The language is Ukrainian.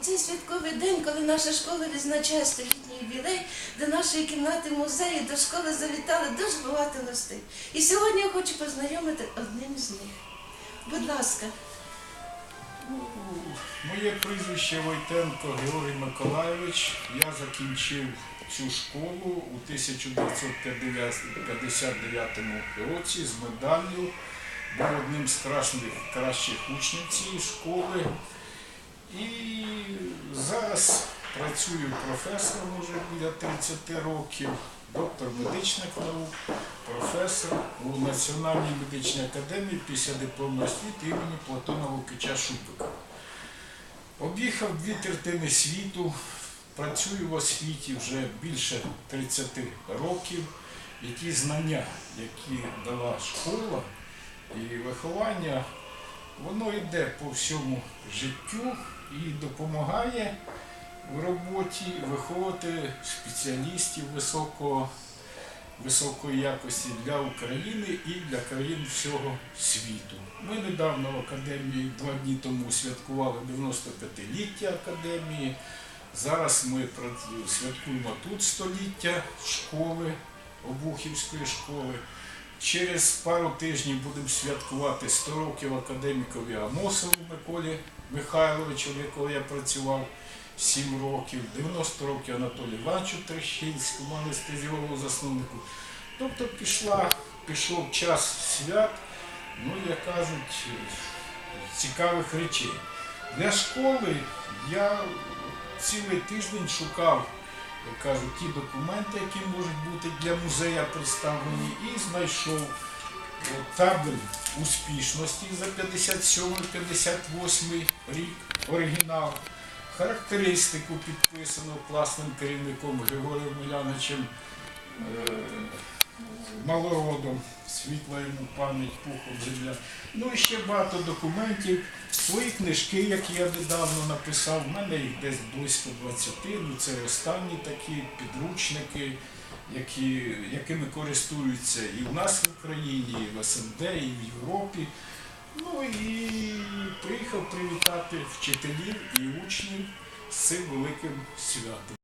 цей святковий день, коли наша школа відзначає столітній ювілей, до нашої кімнати музею, до школи завітали дуже багато гостей. І сьогодні я хочу познайомити одним з них. Будь ласка, Моє прізвище Войтенко Георгій Миколайович. Я закінчив цю школу у 1959 році з медаллю. Був одним з кращих, кращих учнів цієї школи. І зараз працюю професором уже біля 30 років, доктор медичних наук, професор у Національній медичній академії після дипломної освіти імені Платона Лукича Шубика. Об'їхав дві третини світу, працюю в освіті вже більше 30 років. І ті знання, які дала школа і виховання, воно йде по всьому життю і допомагає в роботі виховувати спеціалістів високого, високої якості для України і для країн всього світу. Ми недавно в академії два дні тому святкували 95-ліття академії. Зараз ми святкуємо тут століття школи, Обухівської школи. Через пару тижнів будемо святкувати 100 років академікові Амосову Миколі Михайловичу, в якого я працював 7 років, 90 років Анатолію Івановичу Трещинському, анестезіологу засновнику. Тобто пішла, пішов час свят, ну, як кажуть, цікавих речей. Для школи я цілий тиждень шукав, як кажуть, ті документи, які можуть бути для музея представлені, і знайшов е, табель успішності за 57-58 рік, оригінал, характеристику підписану класним керівником Григорієм Миляновичем е, малородом, світла йому пам'ять пухом земля. Ну і ще багато документів, свої книжки, які я недавно написав. У мене їх десь близько 20. Ну це останні такі підручники, які, якими користуються і в нас в Україні, і в СНД, і в Європі. Ну і приїхав привітати вчителів і учнів з цим великим святом.